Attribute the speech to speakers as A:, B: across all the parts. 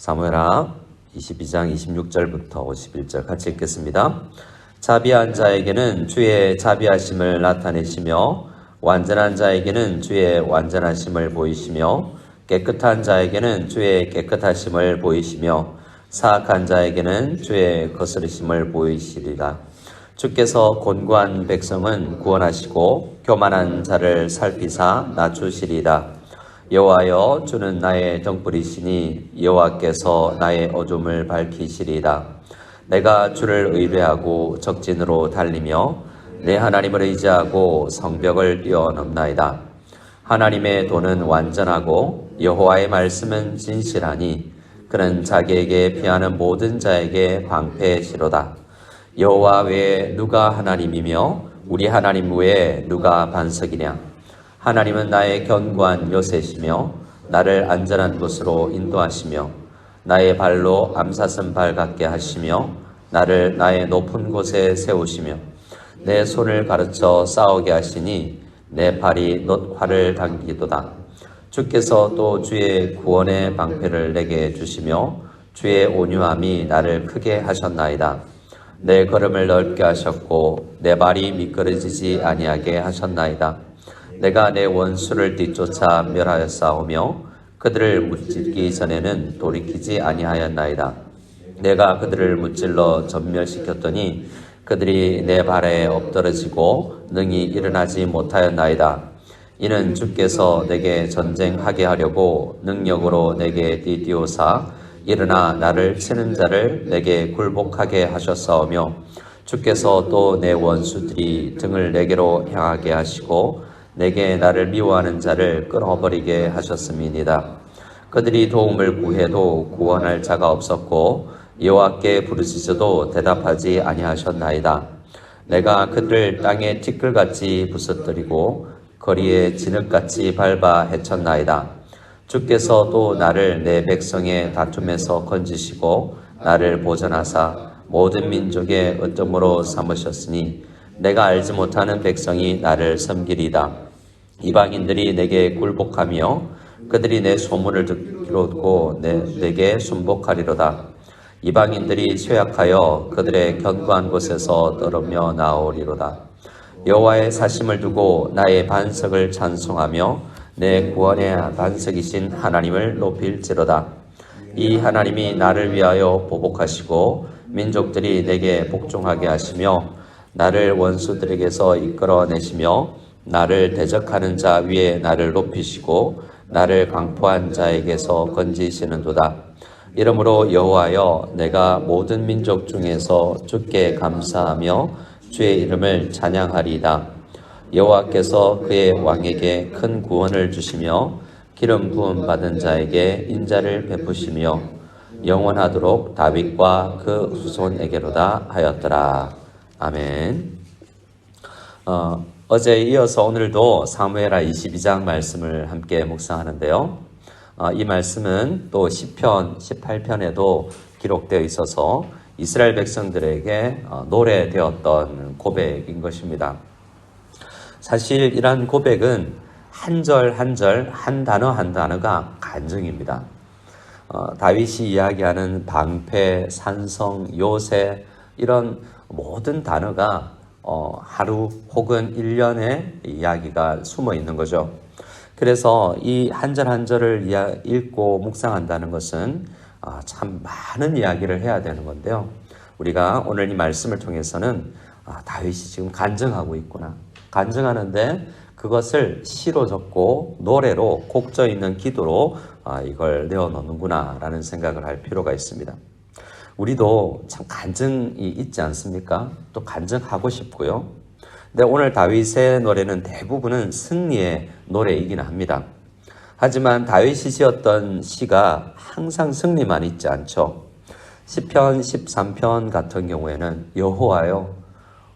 A: 사무엘하 22장 26절부터 51절 같이 읽겠습니다. 자비한 자에게는 주의 자비하심을 나타내시며 완전한 자에게는 주의 완전하심을 보이시며 깨끗한 자에게는 주의 깨끗하심을 보이시며 사악한 자에게는 주의 거스르심을 보이시리라. 주께서 곤고한 백성은 구원하시고 교만한 자를 살피사 낮추시리라. 여호와여 주는 나의 등불이시니 여호와께서 나의 어둠을 밝히시리라. 내가 주를 의뢰하고 적진으로 달리며 내 하나님을 의지하고 성벽을 뛰어넘나이다. 하나님의 도는 완전하고 여호와의 말씀은 진실하니 그는 자기에게 피하는 모든 자에게 방패시로다. 여호와 외에 누가 하나님이며 우리 하나님 외에 누가 반석이냐? 하나님은 나의 견고한 요새시며 나를 안전한 곳으로 인도하시며 나의 발로 암사슴 발 같게 하시며 나를 나의 높은 곳에 세우시며 내 손을 가르쳐 싸우게 하시니 내 발이 놋 활을 당기도다. 주께서 또 주의 구원의 방패를 내게 주시며 주의 온유함이 나를 크게 하셨나이다. 내 걸음을 넓게 하셨고 내 발이 미끄러지지 아니하게 하셨나이다. 내가 내 원수를 뒤쫓아 멸하였사오며 그들을 무찔기 전에는 돌이키지 아니하였나이다. 내가 그들을 무찔러 전멸시켰더니 그들이 내 발에 엎드러지고 능히 일어나지 못하였나이다. 이는 주께서 내게 전쟁하게 하려고 능력으로 내게 뒤띠오사 일어나 나를 치는 자를 내게 굴복하게 하셨사오며 주께서 또 내 원수들이 등을 내게로 향하게 하시고 내게 나를 미워하는 자를 끊어버리게 하셨음이니라. 그들이 도움을 구해도 구원할 자가 없었고 여호와께 부르짖어도 대답하지 아니하셨나이다. 내가 그들을 땅에 티끌같이 부서뜨리고 거리에 진흙같이 밟아 헤쳤나이다. 주께서 또 나를 내 백성의 다툼에서 건지시고 나를 보전하사 모든 민족의 어점으로 삼으셨으니 내가 알지 못하는 백성이 나를 섬기리다. 이방인들이 내게 굴복하며 그들이 내 소문을 듣고 내, 내게 순복하리로다. 이방인들이 쇠약하여 그들의 견고한 곳에서 떨어며 나오리로다. 여호와의 사심을 두고 나의 반석을 찬송하며 내 구원의 반석이신 하나님을 높일지로다. 이 하나님이 나를 위하여 보복하시고 민족들이 내게 복종하게 하시며 나를 원수들에게서 이끌어내시며 나를 대적하는 자 위에 나를 높이시고 나를 강포한 자에게서 건지시는도다. 이러므로 여호와여 내가 모든 민족 중에서 주께 감사하며 주의 이름을 찬양하리이다. 여호와께서 그의 왕에게 큰 구원을 주시며 기름 부음 받은 자에게 인자를 베푸시며 영원하도록 다윗과 그 후손에게로다 하였더라. 아멘. 어, 어제에 이어서 오늘도 사무엘하 22장 말씀을 함께 묵상하는데요. 어, 이 말씀은 또 시편 18편에도 기록되어 있어서 이스라엘 백성들에게 어, 노래되었던 고백인 것입니다. 사실 이러한 고백은 한 절 한 절, 한 단어 한 단어가 간증입니다. 어, 다윗이 이야기하는 방패, 산성, 요새 이런 모든 단어가 어, 하루 혹은 1년의 이야기가 숨어 있는 거죠. 그래서 이 한 절 한 절을 읽고 묵상한다는 것은 아, 참 많은 이야기를 해야 되는 건데요. 우리가 오늘 이 말씀을 통해서는 아, 다윗이 지금 간증하고 있구나. 간증하는데 그것을 시로 적고 노래로 곡져 있는 기도로 아, 이걸 내어 놓는구나 라는 생각을 할 필요가 있습니다. 우리도 참 간증이 있지 않습니까? 또 간증하고 싶고요. 근데 오늘 다윗의 노래는 대부분은 승리의 노래이긴 합니다. 하지만 다윗이 지었던 시가 항상 승리만 있지 않죠. 시편 13편 같은 경우에는 여호와여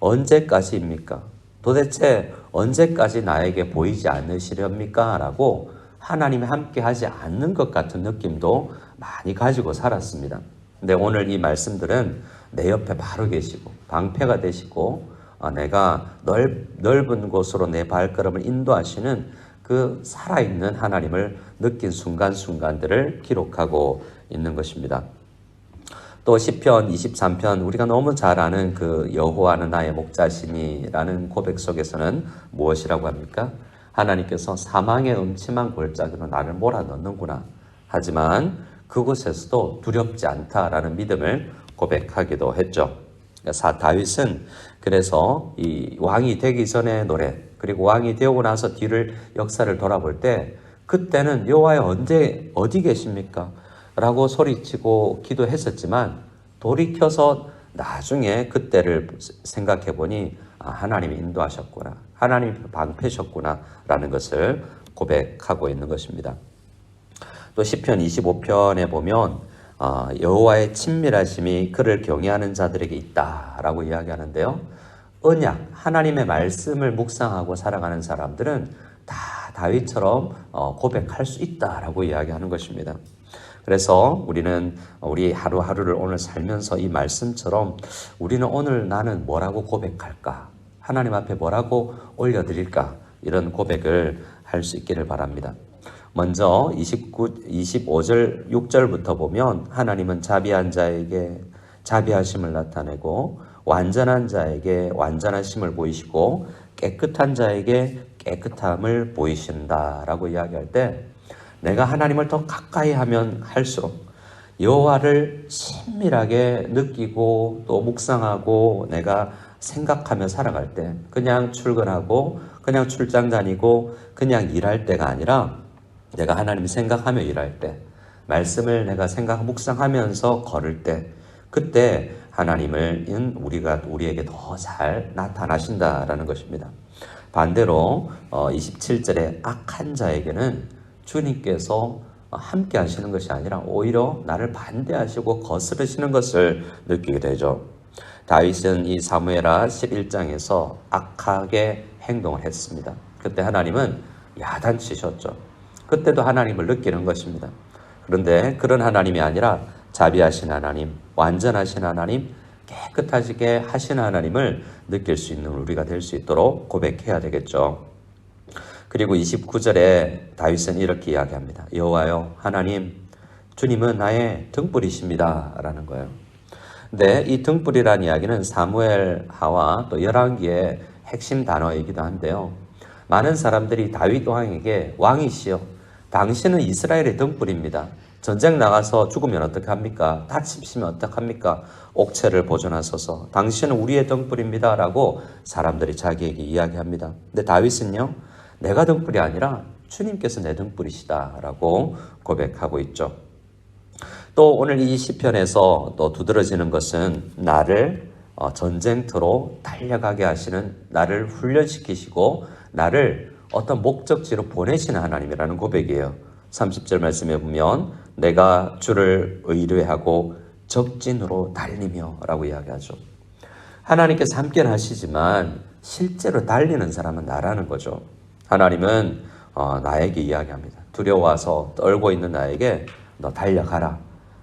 A: 언제까지입니까? 도대체 언제까지 나에게 보이지 않으시렵니까? 라고 하나님이 함께 하지 않는 것 같은 느낌도 많이 가지고 살았습니다. 근데 오늘 이 말씀들은 내 옆에 바로 계시고 방패가 되시고 어, 내가 넓, 넓은 곳으로 내 발걸음을 인도하시는 그 살아있는 하나님을 느낀 순간순간들을 기록하고 있는 것입니다. 또 시편 23편 우리가 너무 잘 아는 그 여호와는 나의 목자시니라는 고백 속에서는 무엇이라고 합니까? 하나님께서 사망의 음침한 골짜기로 나를 몰아넣는구나. 하지만 그곳에서도 두렵지 않다라는 믿음을 고백하기도 했죠. 사 다윗은 그래서 이 왕이 되기 전의 노래 그리고 왕이 되고 나서 뒤를 역사를 돌아볼 때 그때는 여호와의 언제 어디 계십니까? 라고 소리치고 기도했었지만 돌이켜서 나중에 그때를 생각해 보니 아, 하나님이 인도하셨구나. 하나님이 방패셨구나. 라는 것을 고백하고 있는 것입니다. 또 시편 25편에 보면 어, 여호와의 친밀하심이 그를 경외하는 자들에게 있다라고 이야기하는데요. 언약 하나님의 말씀을 묵상하고 살아가는 사람들은 다 다윗처럼 어, 고백할 수 있다라고 이야기하는 것입니다. 그래서 우리는 우리 하루하루를 오늘 살면서 이 말씀처럼 우리는 오늘 나는 뭐라고 고백할까? 하나님 앞에 뭐라고 올려드릴까? 이런 고백을 할 수 있기를 바랍니다. 먼저 29, 25절, 6절부터 보면 하나님은 자비한 자에게 자비하심을 나타내고 완전한 자에게 완전하심을 보이시고 깨끗한 자에게 깨끗함을 보이신다라고 이야기할 때 내가 하나님을 더 가까이 하면 할수록 여호와를 친밀하게 느끼고 또 묵상하고 내가 생각하며 살아갈 때 그냥 출근하고 그냥 출장 다니고 그냥 일할 때가 아니라 내가 하나님 생각하며 일할 때 말씀을 내가 생각 묵상하면서 걸을 때 그때 하나님을 우리가 우리에게 더 잘 나타나신다라는 것입니다. 반대로 27절에 악한 자에게는 주님께서 함께 하시는 것이 아니라 오히려 나를 반대하시고 거스르시는 것을 느끼게 되죠. 다윗은 이 사무엘하 11장에서 악하게 행동을 했습니다. 그때 하나님은 야단치셨죠. 그때도 하나님을 느끼는 것입니다. 그런데 그런 하나님이 아니라 자비하신 하나님, 완전하신 하나님, 깨끗하시게 하신 하나님을 느낄 수 있는 우리가 될 수 있도록 고백해야 되겠죠. 그리고 29절에 다윗은 이렇게 이야기합니다. 여호와여 하나님 주님은 나의 등불이십니다라는 거예요. 근데 이 등불이라는 이야기는 사무엘 하와 또 열왕기의 핵심 단어이기도 한데요. 많은 사람들이 다윗 왕에게 왕이시여 당신은 이스라엘의 등불입니다. 전쟁 나가서 죽으면 어떡합니까? 다치시면 어떡합니까? 옥체를 보존하소서. 당신은 우리의 등불입니다. 라고 사람들이 자기에게 이야기합니다. 근데 다윗은요, 내가 등불이 아니라 주님께서 내 등불이시다. 라고 고백하고 있죠. 또 오늘 이 시편에서 또 두드러지는 것은 나를 어, 전쟁터로 달려가게 하시는 나를 훈련시키시고 나를 어떤 목적지로 보내시는 하나님이라는 고백이에요. 30절 말씀에 보면 내가 주를 의뢰하고 적진으로 달리며 라고 이야기하죠. 하나님께서 함께 하시지만 실제로 달리는 사람은 나라는 거죠. 하나님은 어, 나에게 이야기합니다. 두려워서 떨고 있는 나에게 너 달려가라.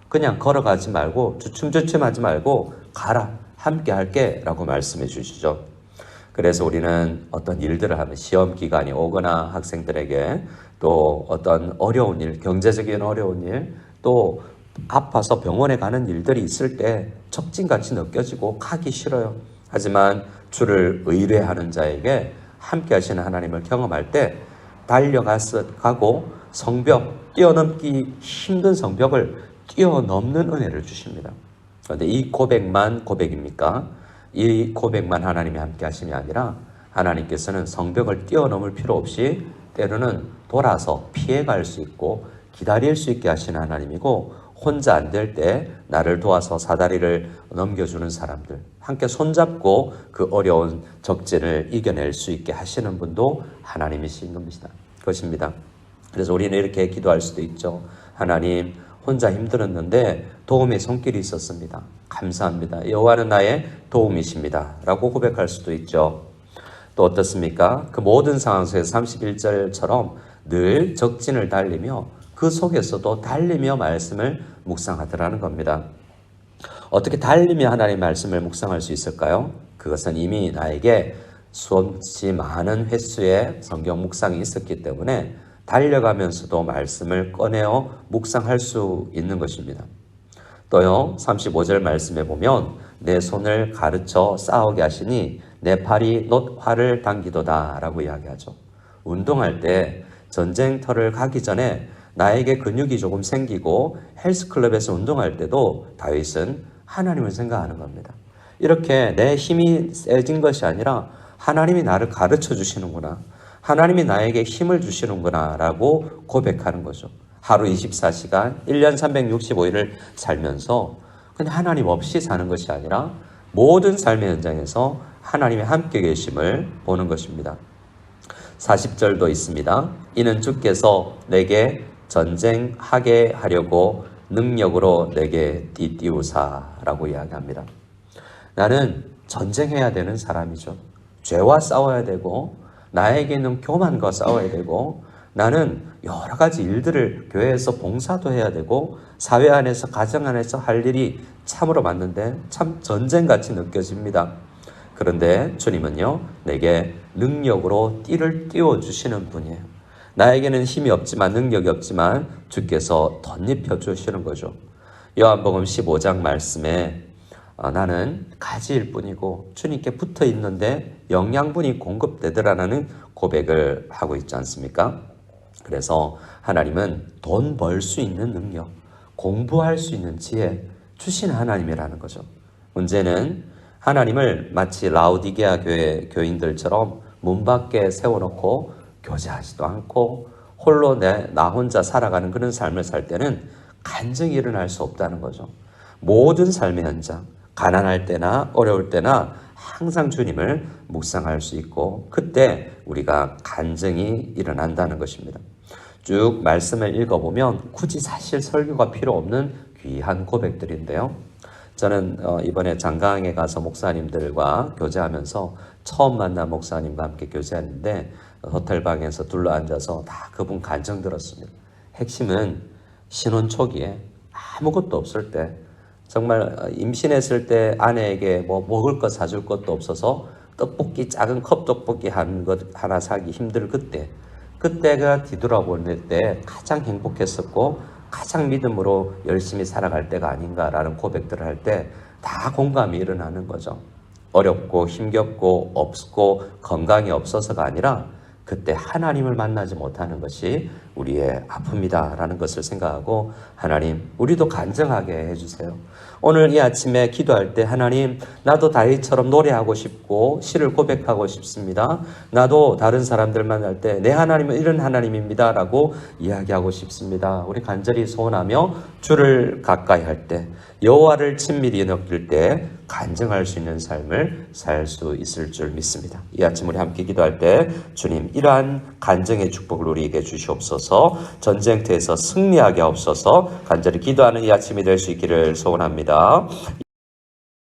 A: 그냥 걸어가지 말고 주춤주춤하지 말고 가라. 함께 할게 라고 말씀해 주시죠. 그래서 우리는 어떤 일들을 하면 시험 기간이 오거나 학생들에게 또 어떤 어려운 일, 경제적인 어려운 일, 또 아파서 병원에 가는 일들이 있을 때 적진같이 느껴지고 가기 싫어요. 하지만 주를 의뢰하는 자에게 함께 하시는 하나님을 경험할 때 달려가고 성벽, 뛰어넘기 힘든 성벽을 뛰어넘는 은혜를 주십니다. 그런데 이 고백만 고백입니까? 이 고백만 하나님이 함께 하심이 아니라 하나님께서는 성벽을 뛰어넘을 필요 없이 때로는 돌아서 피해갈 수 있고 기다릴 수 있게 하시는 하나님이고 혼자 안 될 때 나를 도와서 사다리를 넘겨주는 사람들 함께 손잡고 그 어려운 적진을 이겨낼 수 있게 하시는 분도 하나님이신 겁니다. 것입니다. 그래서 우리는 이렇게 기도할 수도 있죠. 하나님 혼자 힘들었는데 도움의 손길이 있었습니다. 감사합니다. 여호와는 나의 도움이십니다. 라고 고백할 수도 있죠. 또 어떻습니까? 그 모든 상황 속에서 31절처럼 늘 적진을 달리며 그 속에서도 달리며 말씀을 묵상하더라는 겁니다. 어떻게 달리며 하나님의 말씀을 묵상할 수 있을까요? 그것은 이미 나에게 수없이 많은 횟수의 성경 묵상이 있었기 때문에 달려가면서도 말씀을 꺼내어 묵상할 수 있는 것입니다. 또요, 35절 말씀에 보면 내 손을 가르쳐 싸우게 하시니 내 팔이 놋 활을 당기도다 라고 이야기하죠. 운동할 때 전쟁터를 가기 전에 나에게 근육이 조금 생기고 헬스클럽에서 운동할 때도 다윗은 하나님을 생각하는 겁니다. 이렇게 내 힘이 세진 것이 아니라 하나님이 나를 가르쳐 주시는구나. 하나님이 나에게 힘을 주시는구나 라고 고백하는 거죠. 하루 24시간, 1년 365일을 살면서 그냥 하나님 없이 사는 것이 아니라 모든 삶의 현장에서 하나님의 함께 계심을 보는 것입니다. 40절도 있습니다. 이는 주께서 내게 전쟁하게 하려고 능력으로 내게 띠띠우사라고 이야기합니다. 나는 전쟁해야 되는 사람이죠. 죄와 싸워야 되고 나에게 있는 교만과 싸워야 되고 나는 여러 가지 일들을 교회에서 봉사도 해야 되고 사회 안에서 가정 안에서 할 일이 참으로 많는데 참 전쟁같이 느껴집니다. 그런데 주님은요, 내게 능력으로 띠를 띄워 주시는 분이에요. 나에게는 힘이 없지만 능력이 없지만 주께서 덧입혀 주시는 거죠. 요한복음 15장 말씀에 어, 나는 가지일 뿐이고 주님께 붙어 있는데 영양분이 공급되더라는 고백을 하고 있지 않습니까? 그래서 하나님은 돈 벌 수 있는 능력, 공부할 수 있는 지혜 주신 하나님이라는 거죠. 문제는 하나님을 마치 라우디게아 교회 교인들처럼 문 밖에 세워놓고 교제하지도 않고 홀로 내, 나 혼자 살아가는 그런 삶을 살 때는 간증이 일어날 수 없다는 거죠. 모든 삶의 현장, 가난할 때나 어려울 때나 항상 주님을 묵상할 수 있고 그때 우리가 간증이 일어난다는 것입니다. 쭉 말씀을 읽어보면 굳이 사실 설교가 필요 없는 귀한 고백들인데요. 저는 어, 이번에 장강에 가서 목사님들과 교제하면서 처음 만난 목사님과 함께 교제했는데 호텔 방에서 둘러 앉아서 다 그분 간증 들었습니다. 핵심은 신혼 초기에 아무것도 없을 때 정말 어, 임신했을 때 아내에게 뭐 먹을 거 사줄 것도 없어서 떡볶이 작은 컵 떡볶이 한 것 하나 사기 힘들 그때 그때가 뒤돌아볼 때 가장 행복했었고 가장 믿음으로 열심히 살아갈 때가 아닌가라는 고백들을 할 때 다 공감이 일어나는 거죠. 어렵고 힘겹고 없고 건강이 없어서가 아니라 그때 하나님을 만나지 못하는 것이 우리의 아픔이다라는 것을 생각하고 하나님 우리도 간증하게 해주세요. 오늘 이 아침에 기도할 때 하나님 나도 다윗처럼 노래하고 싶고 시를 고백하고 싶습니다. 나도 다른 사람들 만날 때 내 하나님은 이런 하나님입니다라고 이야기하고 싶습니다. 우리 간절히 소원하며 주를 가까이 할 때 여호와를 친밀히 느낄 때 간증할 수 있는 삶을 살 수 있을 줄 믿습니다. 이 아침 우리 함께 기도할 때 주님 이러한 간증의 축복을 우리에게 주시옵소서 전쟁터에서 승리하게 하옵소서 간절히 기도하는 이 아침이 될 수 있기를 소원합니다.